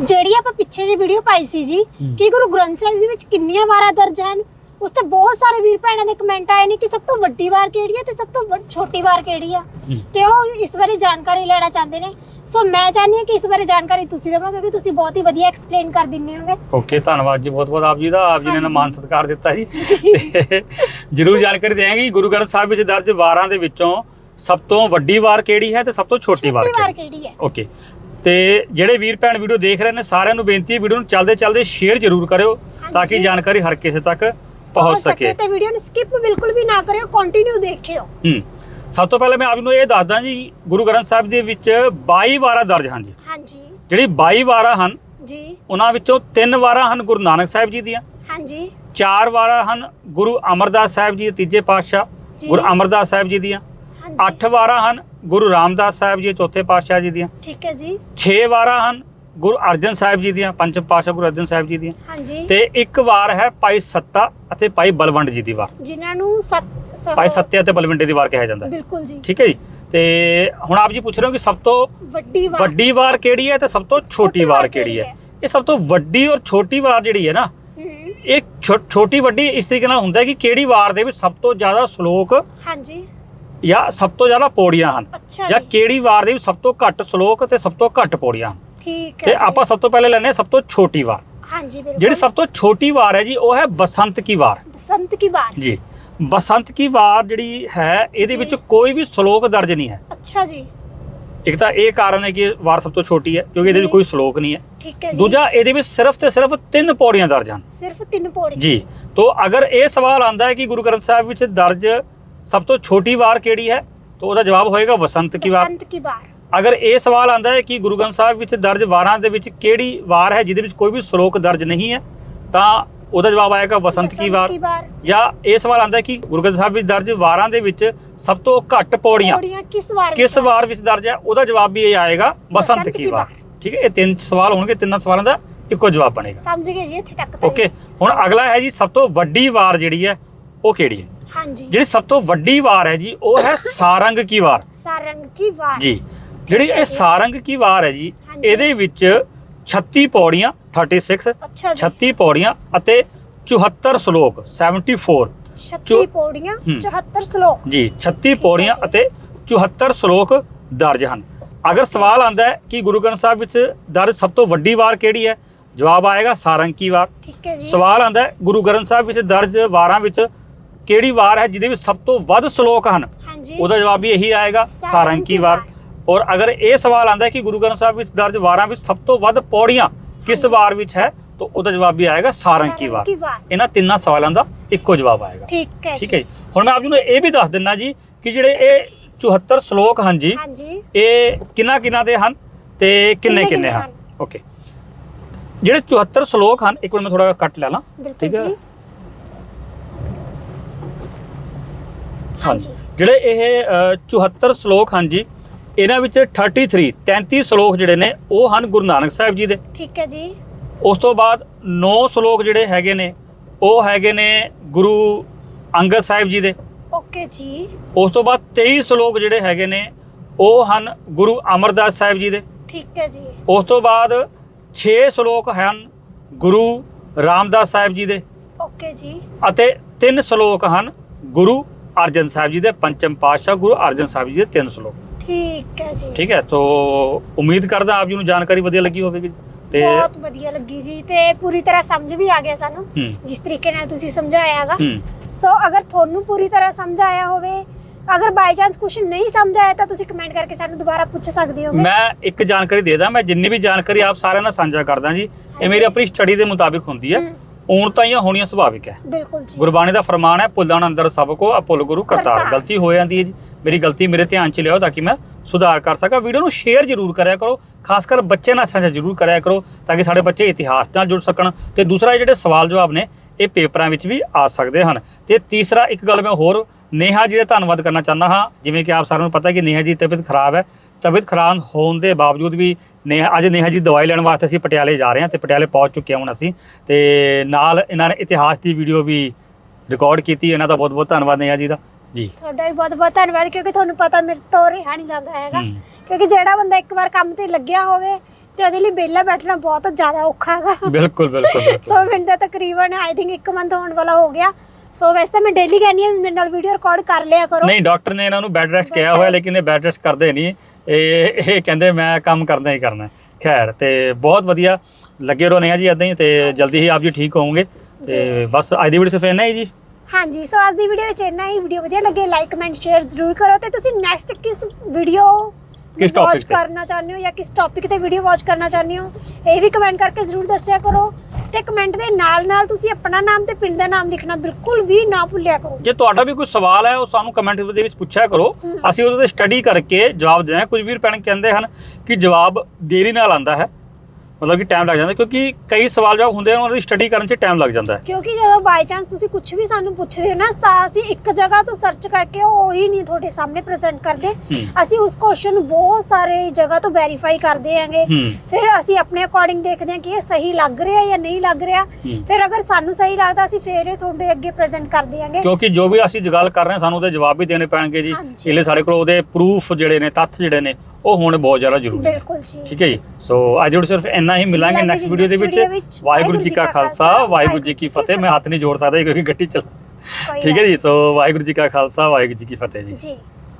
ਜਿਹੜੀ ਆਪਾਂ ਪਿੱਛੇ ਜੀ ਵੀਡੀਓ ਪਾਈ ਸੀ ਜੀ। ਕਿ ਗੁਰੂ ਗ੍ਰੰਥ ਸਾਹਿਬ ਜੀ ਵਿੱਚ ਕਿੰਨੀਆਂ ਵਾਰਾਂ ਦਰਜ ਹਨ ਉਸ ਤੇ ਬਹੁਤ ਸਾਰੇ ਵੀਰ ਭੈਣਾਂ ਦੇ ਕਮੈਂਟ ਆਏ ਨੇ ਕਿ ਸਭ ਤੋਂ ਵੱਡੀ ਵਾਰ ਕਿਹੜੀ ਹੈ ਤੇ ਸਭ ਤੋਂ ਛੋਟੀ ਵਾਰ ਕਿਹੜੀ ਆ। ਤੇ ਉਹ ਇਸ ਬਾਰੇ ਜਾਣਕਾਰੀ ਲੈਣਾ ਚਾਹੁੰਦੇ ਨੇ। ਸੋ ਮੈਂ ਚਾਹੁੰਦੀ ਹਾਂ ਕਿ ਇਸ ਬਾਰੇ ਜਾਣਕਾਰੀ ਤੁਸੀਂ ਦੇਵੋ ਕਿਉਂਕਿ ਤੁਸੀਂ ਬਹੁਤ ਹੀ ਵਧੀਆ ਐਕਸਪਲੇਨ ਕਰ ਦਿੰਦੇ ਹੋਗੇ। ਓਕੇ ਧੰਨਵਾਦ ਜੀ ਬਹੁਤ ਬਹੁਤ ਆਪ ਜੀ ਦਾ। ਆਪ ਜੀ ਨੇ ਨਾ। ਮਾਨ ਸਤਿਕਾਰ ਦਿੱਤਾ ਜੀ। ਤੇ ਜਰੂਰ ਜਾਣਕਾਰੀ ਦੇਵਾਂਗੇ ਗੁਰੂ ਗ੍ਰੰਥ ਸਾਹਿਬ ਵਿੱਚ ਦਰਜ ਵਾਰਾਂ ਦੇ ਵਿੱਚੋਂ ਸਭ ਤੋਂ ਵੱਡੀ ਵਾਰ ਕਿਹੜੀ ਹੈ ਤੇ ਸਭ ਤੋਂ ਛੋਟੀ ਵਾਰ ਕਿਹੜੀ ਹੈ? ਓਕੇ ਤੇ ਜਿਹੜੇ ਵੀਰ ਭੈਣ ਵੀਡੀਓ ਦੇਖ ਰਹੇ ਨੇ ਸਾਰਿਆਂ ਨੂੰ ਬੇਨਤੀ ਹੈ ਵੀਡੀਓ ਨੂੰ ਚੱਲਦੇ ਚੱਲਦੇ ਸ਼ੇਅਰ ਜਰੂਰ ਕਰਿਓ ਤਾਂ ਕਿ ਹਾਂਜੀ। ਜਾਣਕਾਰੀ ਹਰ ਕਿਸੇ ਤੱਕ ਪਹੁੰਚ ਸਕੇ। ਤੇ ਵੀਡੀਓ ਨੂੰ ਸਕਿਪ ਬਿਲਕੁਲ ਵੀ ਨਾ ਕਰਿਓ ਕੰਟੀਨਿਊ ਦੇਖਿਓ। ਹੂੰ। ਸਭ ਤੋਂ ਪਹਿਲਾਂ ਮੈਂ ਆਪ ਨੂੰ ਇਹ ਦੱਸਦਾ ਜੀ ਗੁਰੂ ਗ੍ਰੰਥ ਸਾਹਿਬ ਦੇ ਵਿੱਚ 22 ਵਾਰਾਂ ਦਰਜ ਹਨ ਜੀ। ਹਾਂਜੀ। ਜਿਹੜੀ 22 ਵਾਰਾਂ ਹਨ ਜੀ। ਉਹਨਾਂ ਵਿੱਚੋਂ ਤਿੰਨ ਵਾਰਾਂ ਹਨ ਗੁਰੂ ਨਾਨਕ ਸਾਹਿਬ ਜੀ ਦੀਆਂ। ਹਾਂਜੀ। ਚਾਰ ਵਾਰਾਂ ਹਨ ਗੁਰੂ ਅਮਰਦਾਸ ਸਾਹਿਬ ਜੀ ਦੇ ਤੀਜੇ ਪਾਤਸ਼ਾਹ ਜੀ। ਗੁਰੂ ਅਮਰਦਾਸ ਸਾਹਿਬ ਜੀ ਦੀਆਂ। ਅੱਠ ਵਾਰਾਂ ਹਨ ਗੁਰੂ ਰਾਮਦਾਸ ਸਾਹਿਬ ਜੀ ਚੌਥੇ ਪਾਤਸ਼ਾਹ ਜੀ ਦੀਆਂ। ਠੀਕ ਹੈ ਜੀ। 6 ਵਾਰਾਂ ਹਨ ਗੁਰੂ ਅਰਜਨ ਸਾਹਿਬ ਜੀ ਦੀਆਂ ਪੰਜਮ ਪਾਤਸ਼ਾਹ ਗੁਰੂ ਅਰਜਨ ਸਾਹਿਬ ਜੀ ਦੀਆਂ। ਹਾਂਜੀ। ਤੇ ਇੱਕ ਵਾਰ ਹੈ ਭਾਈ ਸੱਤਾ ਅਤੇ ਭਾਈ ਬਲਵੰਡ ਜੀ ਦੀ ਵਾਰ। ਜਿਨ੍ਹਾਂ ਨੂੰ ਸਤ ਭਾਈ ਸੱਤੇ ਅਤੇ ਬਲਵੰਡੇ ਦੀ ਵਾਰ ਕਿਹਾ ਜਾਂਦਾ ਹੈ। ਬਿਲਕੁਲ ਜੀ। ਠੀਕ ਹੈ ਜੀ। ਤੇ ਹੁਣ ਆਪ ਜੀ ਪੁੱਛ ਰਹੇ ਹੋ ਕਿ ਸਭ ਤੋਂ ਵੱਡੀ ਵਾਰ। ਵੱਡੀ ਵਾਰ ਕਿਹੜੀ ਹੈ ਤੇ ਸਭ ਤੋਂ ਛੋਟੀ ਵਾਰ ਕਿਹੜੀ ਹੈ? ਇਹ ਸਭ ਤੋਂ ਵੱਡੀ ਔਰ ਛੋਟੀ ਵਾਰ ਜਿਹੜੀ ਹੈ ਨਾ ਇਹ ਛੋਟੀ ਵੱਡੀ ਇਸ ਤਰੀਕੇ ਨਾਲ ਹੁੰਦਾ ਹੈ ਕਿ ਕਿਹੜੀ ਵਾਰ ਦੇ ਵਿੱਚ ਸਭ ਤੋਂ ਜ਼ਿਆਦਾ ਸ਼ਲੋਕ ਹਾਂਜੀ। ਜਾਂ ਸਭ ਤੋਂ ਜ਼ਿਆਦਾ ਪੌੜੀਆਂ ਹਨ। ਅੱਛਾ ਜਾਂ ਜੀ। ਕਿਹੜੀ ਵਾਰ ਦੇ ਸਭ ਤੋਂ ਘੱਟ ਸ਼ਲੋਕ ਤੇ ਸਭ ਤੋਂ ਘੱਟ ਪੌੜੀਆਂ ਹਨ। ਠੀਕ ਹੈ ਤੇ ਜੀ। ਆਪਾਂ ਸਭ ਤੋਂ ਪਹਿਲੇ ਲੈਣੇ ਸਭ ਤੋਂ ਛੋਟੀ ਵਾਰ। ਹਾਂਜੀ ਬਿਲਕੁਲ। ਜਿਹੜੀ ਸਭ ਤੋਂ ਛੋਟੀ ਵਾਰ ਹੈ ਜੀ ਉਹ ਹੈ ਬਸੰਤ ਕੀ ਵਾਰ। ਬਸੰਤ ਕੀ ਵਾਰ। ਜੀ। ਬਸੰਤ ਕੀ ਵਾਰ ਜਿਹੜੀ ਹੈ ਇਹਦੇ ਜੀ। ਵਿੱਚ ਕੋਈ ਵੀ ਸ਼ਲੋਕ ਦਰਜ ਨਹੀਂ ਹੈ। ਅੱਛਾ ਜੀ। ਇੱਕ ਤਾਂ ਇਹ ਕਾਰਨ ਹੈ ਕਿ ਇਹ ਵਾਰ ਸਭ ਤੋਂ ਛੋਟੀ ਹੈ ਕਿਉਂਕਿ ਇਹਦੇ ਵਿੱਚ ਜੀ। ਕੋਈ ਸ਼ਲੋਕ ਨਹੀਂ ਹੈ। ਠੀਕ ਹੈ ਜੀ। ਦੂਜਾ ਇਹਦੇ ਵਿੱਚ ਸਿਰਫ ਤੇ ਸਿਰਫ ਤਿੰਨ ਪੌੜੀਆਂ ਦਰਜ ਹਨ। ਸਿਰਫ ਤਿੰਨ ਪੌੜੀ ਜੀ। ਤੋਂ ਅਗਰ ਇਹ ਸਵਾਲ ਆਂਦਾ ਹੈ ਕਿ ਗੁਰੂ ਗ੍ਰੰਥ ਸਾਹਿਬ ਵਿੱਚ ਦਰਜ ਸਭ ਤੋਂ ਛੋਟੀ ਵਾਰ ਕਿਹੜੀ ਹੈ? ਤਾਂ ਉਹਦਾ ਜਵਾਬ ਹੋਏਗਾ ਬਸੰਤ ਕੀ ਵਾਰ। ਬਸੰਤ ਕੀ ਵਾਰ। ਅਗਰ ਇਹ ਸਵਾਲ ਆਂਦਾ ਹੈ ਕਿ ਗੁਰੂ ਗ੍ਰੰਥ ਸਾਹਿਬ ਵਿੱਚ ਦਰਜ ਵਾਰਾਂ ਦੇ ਵਿੱਚ ਕਿਹੜੀ ਵਾਰ ਹੈ ਜਿਹਦੇ ਵਿੱਚ ਕੋਈ ਵੀ ਸ਼ਲੋਕ ਦਰਜ ਨਹੀਂ ਹੈ ਤਾਂ ਉਹਦਾ ਜਵਾਬ ਆਏਗਾ ਬਸੰਤ ਕੀ ਵਾਰ। ਜਾਂ ਇਹ ਸਵਾਲ ਆਂਦਾ ਹੈ ਕਿ ਗੁਰੂ ਗ੍ਰੰਥ ਸਾਹਿਬ ਵਿੱਚ ਦਰਜ ਵਾਰਾਂ ਦੇ ਵਿੱਚ ਸਭ ਤੋਂ ਘੱਟ ਪੌੜੀਆਂ ਪੌੜੀਆਂ ਕਿਸ ਵਾਰ ਕਿਸ ਵਿੱਚ? ਵਾਰ ਵਿੱਚ ਦਰਜ ਹੈ ਉਹਦਾ ਜਵਾਬ ਵੀ ਇਹ ਆਏਗਾ ਬਸੰਤ ਕੀ ਵਾਰ। ਠੀਕ ਹੈ ਇਹ ਤਿੰਨ ਸਵਾਲ ਹੋਣਗੇ ਤਿੰਨਾਂ ਸਵਾਲਾਂ ਦਾ ਇੱਕੋ ਜਵਾਬ ਬਣੇਗਾ। ਸਮਝ ਗਏ ਜੀ ਇੱਥੇ ਤੱਕ ਤਾਂ ਓਕੇ ਹੁਣ ਅਗਲਾ ਹੈ ਜੀ ਸਭ ਤੋਂ ਵੱਡੀ ਵਾਰ ਜਿਹੜੀ ਹੈ ਉਹ ਕਿਹੜੀ ਹੈ? ਹਾਂਜੀ। ਜਿਹੜੀ ਸਭ ਤੋਂ ਵੱਡੀ ਵਾਰ ਹੈ ਜੀ ਉਹ ਹੈ ਸਾਰੰਗ ਕੀ ਵਾਰ? ਸਾਰੰਗ ਕੀ ਵਾਰ? ਜੀ। ਜਿਹੜੀ ਇਹ। ਸਾਰੰਗ ਕੀ ਵਾਰ ਹੈ ਜੀ ਹਾਂਜੀ। ਇਹਦੇ ਵਿੱਚ 36 ਪੌੜੀਆਂ 36 ਅੱਛਾ ਜੀ। 36 ਪੌੜੀਆਂ ਅਤੇ 74 ਸ਼ਲੋਕ 74 36 ਪੌੜੀਆਂ ਹੂੰ। 74 ਸ਼ਲੋਕ। ਜੀ 36 ਪੌੜੀਆਂ ਜੀ। ਅਤੇ 74 ਸ਼ਲੋਕ ਦਰਜ ਹਨ। ਅਗਰ ਸਵਾਲ ਆਂਦਾ ਹੈ ਕਿ ਗੁਰੂ ਗ੍ਰੰਥ ਸਾਹਿਬ ਵਿੱਚ ਦਰਜ ਸਭ ਤੋਂ ਵੱਡੀ ਵਾਰ ਕਿਹੜੀ ਹੈ ਜਵਾਬ ਆਏਗਾ ਸਾਰੰਗ ਕੀ ਵਾਰ। ਠੀਕ ਹੈ ਜੀ। ਸਵਾਲ ਆਂਦਾ ਹੈ ਗੁਰੂ ਗ੍ਰੰਥ ਸਾਹਿਬ ਵਿੱਚ ਦਰਜ ਵਾਰਾਂ ਵਿੱਚ ਕਿਹੜੀ ਵਾਰ ਹੈ ਜਿਹਦੇ ਵਿੱਚ ਸਭ ਤੋਂ ਵੱਧ ਸ਼ਲੋਕ ਹਨ? ਹਾਂਜੀ। ਉਹਦਾ ਜਵਾਬ ਵੀ ਇਹੀ ਆਏਗਾ ਸਾਰੰਗ ਵਾਰ। ਔਰ ਅਗਰ ਇਹ ਸਵਾਲ ਆਂਦਾ ਹੈ ਕਿ ਗੁਰੂ ਗ੍ਰੰਥ ਸਾਹਿਬ ਵਿੱਚ ਦਰਜ ਵਾਰਾਂ ਵਿੱਚ ਸਭ ਤੋਂ ਵੱਧ ਪੌੜੀਆਂ ਕਿਸ। ਵਾਰ ਵਿੱਚ ਹੈ ਤਾਂ ਉਹਦਾ ਜਵਾਬ ਵੀ ਆਏਗਾ ਸਾਰੰਗ ਵਾਰ। ਇਹਨਾਂ ਤਿੰਨਾਂ ਸਵਾਲਾਂ ਦਾ ਇੱਕੋ ਜਵਾਬ ਆਏਗਾ। ਠੀਕ ਹੈ ਠੀਕ ਹੈ ਹੁਣ ਮੈਂ ਆਪ ਜੀ ਨੂੰ ਇਹ ਵੀ ਦੱਸ ਦਿੰਨਾ ਜੀ ਕਿ ਜਿਹੜੇ ਇਹ 74 ਸ਼ਲੋਕ ਹਨ ਜੀ ਇਹ ਕਿੰਨਾ ਕਿੰਨਾ ਦੇ ਹਨ ਤੇ ਕਿੰਨੇ ਕਿੰਨੇ ਹਨ? ਓਕੇ। ਜਿਹੜੇ 74 ਸ਼ਲੋਕ ਹਨ ਇੱਕ ਮਿੰਟ ਮੈਂ ਥੋੜਾ ਕੱਟ ਲੈ ਲਾਂ। ਠੀਕ ਹੈ। ਹਾਂਜੀ। ਜਿਹੜੇ ਇਹ ਅ, 74 ਸ਼ਲੋਕ ਹਨ ਜੀ ਇਹਨਾਂ ਵਿੱਚ 33 33 ਸ਼ਲੋਕ ਜਿਹੜੇ ਨੇ ਉਹ ਹਨ ਗੁਰੂ ਨਾਨਕ ਸਾਹਿਬ ਜੀ ਦੇ। ਠੀਕ ਹੈ ਜੀ। ਉਸ ਤੋਂ ਬਾਅਦ 9 ਸ਼ਲੋਕ ਜਿਹੜੇ ਹੈਗੇ ਨੇ ਉਹ ਹੈਗੇ ਨੇ ਗੁਰੂ ਅੰਗਦ ਸਾਹਿਬ ਜੀ ਦੇ। ਓਕੇ ਜੀ। ਉਸ ਤੋਂ ਬਾਅਦ 23 ਸ਼ਲੋਕ ਜਿਹੜੇ ਹੈਗੇ ਨੇ ਉਹ ਹਨ ਗੁਰੂ ਅਮਰਦਾਸ ਸਾਹਿਬ ਜੀ ਦੇ। ਠੀਕ ਹੈ ਜੀ। ਉਸ ਤੋਂ ਬਾਅਦ 6 ਸ਼ਲੋਕ ਹਨ ਗੁਰੂ ਰਾਮਦਾਸ ਸਾਹਿਬ ਜੀ ਦੇ। ਓਕੇ ਜੀ। ਅਤੇ 3 ਸ਼ਲੋਕ ਹਨ ਗੁਰੂ ਅਰਜਨ ਸਾਹਿਬ ਜੀ ਦੇ ਪੰਚਮ ਪਾਤਸ਼ਾਹ ਗੁਰੂ ਅਰਜਨ ਸਾਹਿਬ ਜੀ ਦੇ 3 ਸ਼ਲੋਕ। ਠੀਕ ਹੈ ਜੀ। ਠੀਕ ਹੈ ਤੋਂ ਉਮੀਦ ਕਰਦਾ ਆਪ ਜੀ ਨੂੰ ਜਾਣਕਾਰੀ ਵਧੀਆ ਲੱਗੀ ਹੋਵੇਗੀ। ਤੇ ਬਹੁਤ ਵਧੀਆ ਲੱਗੀ ਜੀ ਤੇ ਪੂਰੀ ਤਰ੍ਹਾਂ ਸਮਝ ਵੀ ਆ ਗਿਆ ਸਾਨੂੰ ਜਿਸ ਤਰੀਕੇ ਨਾਲ ਤੁਸੀਂ ਸਮਝਾਇਆਗਾ। ਸੋ ਅਗਰ ਤੁਹਾਨੂੰ ਪੂਰੀ ਤਰ੍ਹਾਂ ਸਮਝ ਆਇਆ ਹੋਵੇ ਅਗਰ ਬਾਈ ਚਾਂਸ ਕੁਐਸਚਨ ਨਹੀਂ ਸਮਝ ਆਇਆ ਤਾਂ ਤੁਸੀਂ ਕਮੈਂਟ ਕਰਕੇ ਸਾਨੂੰ ਦੁਬਾਰਾ ਪੁੱਛ ਸਕਦੇ ਹੋ ਮੈਂ ਇੱਕ ਜਾਣਕਾਰੀ ਦੇ ਦਾਂ ਮੈਂ ਜਿੰਨੀ ਵੀ ਜਾਣਕਾਰੀ ਆਪ ਸਾਰਿਆਂ ਨਾਲ ਸਾਂਝਾ ਕਰਦਾ ਜੀ ਇਹ। ਮੇਰੀ ਆਪਣੀ ਸਟੱਡੀ ਦੇ ਮੁਤਾਬਿਕ ਹੁੰਦੀ ਹੈ। ਊਣ ਤਾਂ ਇਹ ਹੋਣੀਆਂ ਸੁਭਾਵਿਕ ਹੈ। ਬਿਲਕੁਲ ਜੀ। ਗੁਰਬਾਣੀ ਦਾ ਫਰਮਾਨ ਹੈ ਭੁੱਲਣ ਅੰਦਰ ਸਭ ਕੋ ਅਪੁੱਲ ਗੁਰੂ ਕਰਤਾਰ। ਕਰਤਾਰ। ਗਲਤੀ ਹੋ ਜਾਂਦੀ ਹੈ ਜੀ। ਮੇਰੀ ਗਲਤੀ ਮੇਰੇ ਧਿਆਨ ਚ ਲਿਆਓ ਤਾਂ ਕਿ ਮੈਂ ਸੁਧਾਰ ਕਰ ਸਕਾਂ। ਵੀਡੀਓ ਨੂੰ ਸ਼ੇਅਰ ਜ਼ਰੂਰ ਕਰਿਆ ਕਰੋ। ਖਾਸ ਕਰ ਬੱਚੇ ਨਾਲ ਸਾਂਝਾ ਜ਼ਰੂਰ ਕਰਿਆ ਕਰੋ ਤਾਂ ਕਿ ਸਾਡੇ ਬੱਚੇ ਇਤਿਹਾਸ ਨਾਲ ਜੁੜ ਸਕਣ ਤੇ ਦੂਸਰਾ ਇਹ ਜਿਹੜੇ ਸਵਾਲ ਜਵਾਬ ਨੇ ਇਹ ਪੇਪਰਾਂ ਵਿੱਚ ਵੀ ਆ ਸਕਦੇ ਹਨ। ਤੇ ਤੀਸਰਾ ਇੱਕ ਗੱਲ ਮੈਂ ਹੋਰ ਨੇਹਾ ਜੀ ਦਾ ਧੰਨਵਾਦ ਕਰਨਾ ਚਾਹੁੰਦਾ ਹਾਂ। ਜਿਵੇਂ ਕਿ ਆਪ ਸਾਰਿਆਂ ਨੂੰ ਪਤਾ ਹੈ ਕਿ ਨੇਹਾ ਜੀ ਦੀ ਤਬੀਅਤ ਖਰਾਬ ਹੈ। ਤਬੀਅਤ ਖਰਾਬ ਹੋਣ ਦੇ ਬਾਵਜੂਦ ਵੀ ਨੇਹਾ ਅੱਜ ਨੇਹਾ ਜੀ ਦਵਾਈ ਲੈਣ ਵਾਸਤੇ ਅਸੀਂ ਪਟਿਆਲੇ ਜਾ ਰਹੇ ਹਾਂ ਤੇ ਪਟਿਆਲੇ ਪਹੁੰਚ ਚੁੱਕੇ ਹਾਂ ਹੁਣ ਅਸੀਂ ਤੇ ਨਾਲ ਇਹਨਾਂ ਨੇ ਇਤਿਹਾਸ ਦੀ ਵੀਡੀਓ ਵੀ ਰਿਕਾਰਡ ਕੀਤੀ ਇਹਨਾਂ ਦਾ ਬਹੁਤ ਬਹੁਤ ਧੰਨਵਾਦ ਨੇਹਾ ਜੀ ਦਾ। ਜੀ। ਤੁਹਾਡਾ ਵੀ ਬਹੁਤ ਬਹੁਤ ਧੰਨਵਾਦ ਕਿਉਂਕਿ ਤੁਹਾਨੂੰ ਪਤਾ ਮੇਰੇ ਤੋਂ ਰਿਹਾ ਨਹੀਂ ਜਾਂਦਾ ਹੈਗਾ। ਹੂੰ। ਕਿਉਂਕਿ ਜਿਹੜਾ ਬੰਦਾ ਇੱਕ ਵਾਰ ਕੰਮ ਤੇ ਲੱਗਿਆ ਹੋਵੇ ਤੇ ਉਹਦੇ ਲਈ ਵਿਹਲਾ ਬੈਠਣਾ ਬਹੁਤ ਜ਼ਿਆਦਾ ਔਖਾ ਹੈਗਾ। ਬਿਲਕੁਲ ਬਿਲਕੁਲ ਬਿਲਕੁਲ। ਸੋ ਮੈਨੂੰ ਤਾਂ ਤਕਰੀਬਨ ਆਈ ਥਿੰਕ 1 ਮੰਥ ਹੋਣ ਵਾਲਾ ਹੋ ਗਿਆ। ਸੋ ਵੈਸੇ ਤਾਂ ਮੈਂ ਡੇਲੀ ਕਹਿੰਦੀ ਹਾਂ ਵੀ ਮੇਰੇ ਨਾਲ ਵੀਡੀਓ ਰਿਕਾਰਡ ਕਰ ਲਿਆ ਕਰੋ। ਨਹੀਂ ਡਾਕਟਰ ਨੇ ਇਹਨਾਂ ਨੂੰ ਬੈੱਡ ਰੈਸਟ ਕਿਹਾ ਹੋਇਆ ਲੇਕਿਨ ਇਹ ਬੈੱਡ ਰੈਸਟ ਕਰਦੇ ਨਹੀਂ। ਇਹ ਇਹ ਕਹਿੰਦੇ ਮੈਂ ਕੰਮ ਕਰਨਾ ਹੀ ਕਰਨਾ। ਹੈ। ਖੈਰ ਤੇ ਬਹੁਤ ਵਧੀਆ ਲੱਗੇ ਰਹੋ ਨੇਹਾ ਜੀ ਇਦਾਂ ਹੀ ਤੇ ਜਲਦੀ ਹੀ ਆਪ ਜੀ ਠੀਕ ਹੋਵੋਗੇ। ਤੇ। ਬਸ ਅੱਜ ਦੀ ਵੀਡੀਓ ਸਿਰਫ ਇੰਨਾ ਹੀ ਜੀ। ਹਾਂਜੀ ਸੋ ਅੱਜ ਦੀ ਵੀਡੀਓ ਵਿੱਚ ਇੰਨਾ ਹੀ। ਵੀਡੀਓ ਵਧੀਆ ਲੱਗੇ ਲਾਈਕ ਕਮੈਂਟ ਸ਼ੇਅਰ ਜ਼ਰੂਰ ਕਰੋ। ਤੇ ਤੁਸੀਂ ਨੈਕਸਟ ਕਿਸ ਵੀਡੀਓ ਕਿਸ topic ਵਾਚ ਤੇ? ਕਰਨਾ ਚਾਹੁੰਦੇ ਹੋ ਜਾਂ ਕਿਸ ਟੌਪਿਕ ਤੇ ਵੀਡੀਓ ਵਾਚ ਕਰਨਾ ਚਾਹੁੰਦੇ ਹੋ? ਇਹ ਵੀ ਕਮੈਂਟ ਕਰਕੇ ਜ਼ਰੂਰ ਦੱਸਿਆ ਕਰੋ ਤੇ ਕਮੈਂਟ ਦੇ ਨਾਲ ਨਾਲ ਤੁਸੀਂ ਆਪਣਾ ਨਾਮ ਤੇ ਪਿੰਡ ਦਾ ਨਾਮ ਲਿਖਣਾ ਬਿਲਕੁਲ ਵੀ ਨਾ ਭੁੱਲਿਆ ਕਰੋ। ਜੇ ਤੁਹਾਡਾ ਵੀ ਕੋਈ ਸਵਾਲ ਹੈ ਉਹ ਸਾਨੂੰ ਕਮੈਂਟ ਦੇ ਵਿੱਚ ਪੁੱਛਿਆ ਕਰੋ। ਅਸੀਂ ਉਹਦੇ ਤੇ ਸਟੱਡੀ ਕਰਕੇ ਜਵਾਬ ਦੇਣਾ। ਕੁਝ ਵੀਰ ਭੈਣ ਕਹਿੰਦੇ ਹਨ ਕਿ ਜਵਾਬ ਦੇਰੀ ਨਾਲ ਆਂਦਾ ਹੈ। ਮਤਲਬ ਕਿ ਟਾਈਮ ਲੱਗ ਜਾਂਦਾ ਕਿਉਂਕਿ ਕਈ ਸਵਾਲ ਜਵਾਬ ਹੁੰਦੇ ਹਨ ਉਹਨਾਂ ਦੀ ਸਟੱਡੀ ਕਰਨ 'ਚ ਟਾਈਮ ਲੱਗ ਜਾਂਦਾ ਹੈ। ਕਿਉਂਕਿ ਜਦੋਂ ਬਾਈ ਚਾਂਸ ਤੁਸੀਂ ਕੁਝ ਵੀ ਸਾਨੂੰ ਪੁੱਛਦੇ ਹੋ ਨਾ ਤਾਂ ਅਸੀਂ ਇੱਕ ਜਗ੍ਹਾ ਤੋਂ ਸਰਚ ਕਰਕੇ ਉਹ ਨਹੀਂ ਤੁਹਾਡੇ ਸਾਹਮਣੇ ਪ੍ਰੈਜ਼ੈਂਟ ਕਰਦੇ। ਅਸੀਂ ਉਸ ਕੁਐਸਚਨ ਨੂੰ ਬਹੁਤ ਸਾਰੇ ਜਗ੍ਹਾ ਤੋਂ ਵੈਰੀਫਾਈ ਕਰਦੇ ਆਂਗੇ ਫਿਰ ਅਸੀਂ ਆਪਣੇ ਅਕੋਰਡਿੰਗ ਦੇਖਦੇ ਹਾਂ ਕਿ ਇਹ ਸਹੀ ਲੱਗ ਰਿਹਾ ਜਾਂ ਨਹੀਂ ਲੱਗ ਰਿਹਾ। ਫਿਰ ਅਗਰ ਸਾਨੂੰ ਸਹੀ ਲੱਗਦਾ ਅਸੀਂ ਫਿਰ ਇਹ ਤੁਹਾਡੇ ਅੱਗੇ ਪ੍ਰੈਜ਼ੈਂਟ ਕਰ ਦਿਆਂਗੇ ਕਿਉਂਕਿ ਜੋ ਵੀ ਅਸੀਂ ਗੱਲ ਕਰ ਰਹੇ ਹਾਂ ਸਾਨੂੰ ਉਹਦੇ ਜਵਾਬ ਵੀ ਦੇਣੇ ਪੈਣਗੇ ਜੀ। ਲਈ ਸਾਡੇ ਕੋਲ ਉਹਦੇ ਪ੍ਰੂਫ ਜਿਹੜੇ ਨੇ ਤੱਥ ਜਿਹੜੇ ਨੇ ਉਹ ਹੋਣੇ ਬਹੁਤ ਜ਼ਿਆਦਾ ਜ਼ਰੂਰੀ ਬਿਲਕੁਲ ਜੀ। ਠੀਕ ਹੈ ਜੀ? ਸੋ ਅੱਜ ਵੀਡੀਓ ਸਿਰਫ ਇੰਨਾ ਹੀ ਮਿਲਾਂਗੇ ਮਿਲਾਂਗੇ ਨੈਕਸਟ ਜੀ ਵੀਡੀਓ ਦੇ next ਵਿੱਚ। video ਵਿੱਚ। ਵਾਹਿਗੁਰੂ ਜੀ ਕਾ ਖਾਲਸਾ। ਵਾਹਿਗੁਰੂ ਜੀ ਕੀ ਫਤਿਹ। ਮੈਂ ਹੱਥ ਨਹੀਂ ਜੋੜ ਸਕਦਾ ਕਿਉਂਕਿ ਗੱਡੀ ਚੱਲ ਕੋਈ ਠੀਕ ਹੈ ਜੀ? ਸੋ ਵਾਹਿਗੁਰੂ ਜੀ ਕਾ ਖਾਲਸਾ ਵਾਹਿਗੁਰੂ ਜੀ ਕੀ ਫਤਿਹ ਜੀ। ਜੀ।